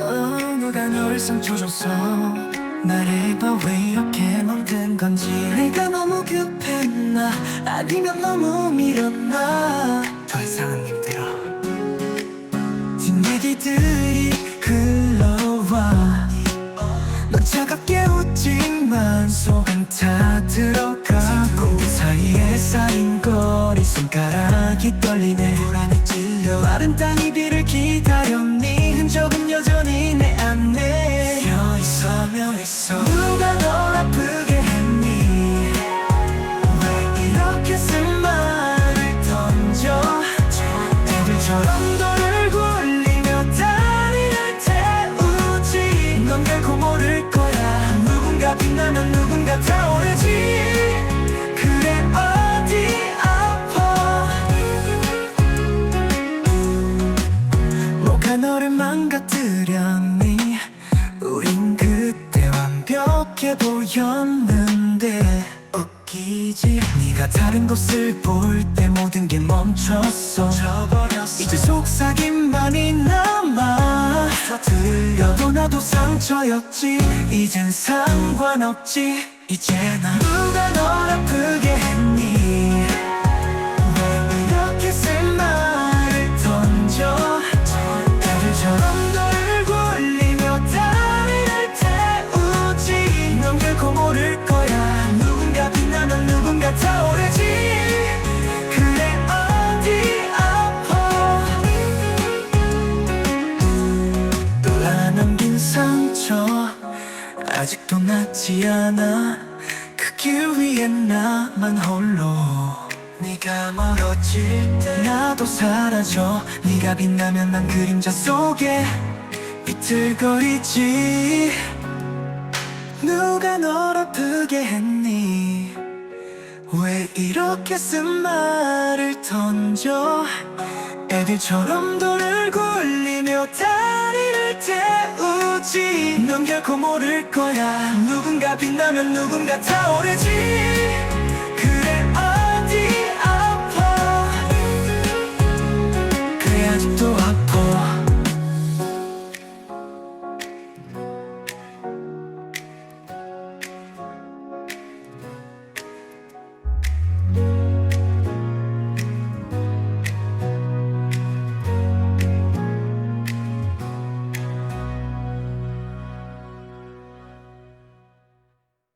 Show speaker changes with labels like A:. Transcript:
A: 어, 누가 널 상처 줬어? 말해봐. 왜 이렇게 만든 건지. 내가 너무 급했나? 아니면 너무 미뤘나? 더 이상은 힘들어. 뒷얘기들이 흘러와. 넌 차갑게 웃지만 속은 다 들어가고 그 사이에 쌓인 거리 손가락이 찔려 마른 땅이 비를 기다려 네 흔적은 여전히 내 안에. 펴있어 있어. 누가 널 아프게 했니? 왜 이렇게 쓴 말을 던져? 애들처럼 너를 굴리며 다리를 태우지. 넌 결코 모를 거야. 누군가 빛나면 누군가 타 망가뜨렸니? 우린 그때 완벽해 보였는데 웃기지? 네가 다른 곳을 볼 때 모든 게 멈췄어. 져버렸어. 이제 속삭임만이 남아. 들려도 나도 상처였지. 이젠 상관없지. 이제 난 누가 널 아프게 아직도 낫지 않아. 그 길 위에 나만 홀로. 네가 멀어질 때 나도 사라져. 네가 빛나면 난 그림자 속에 비틀거리지. 누가 널 아프게 했니? 왜 이렇게 쓴 말을 던져? 애들처럼 너 태우지. 넌 결코 모를 거야. 누군가 빛나면 누군가 타오르지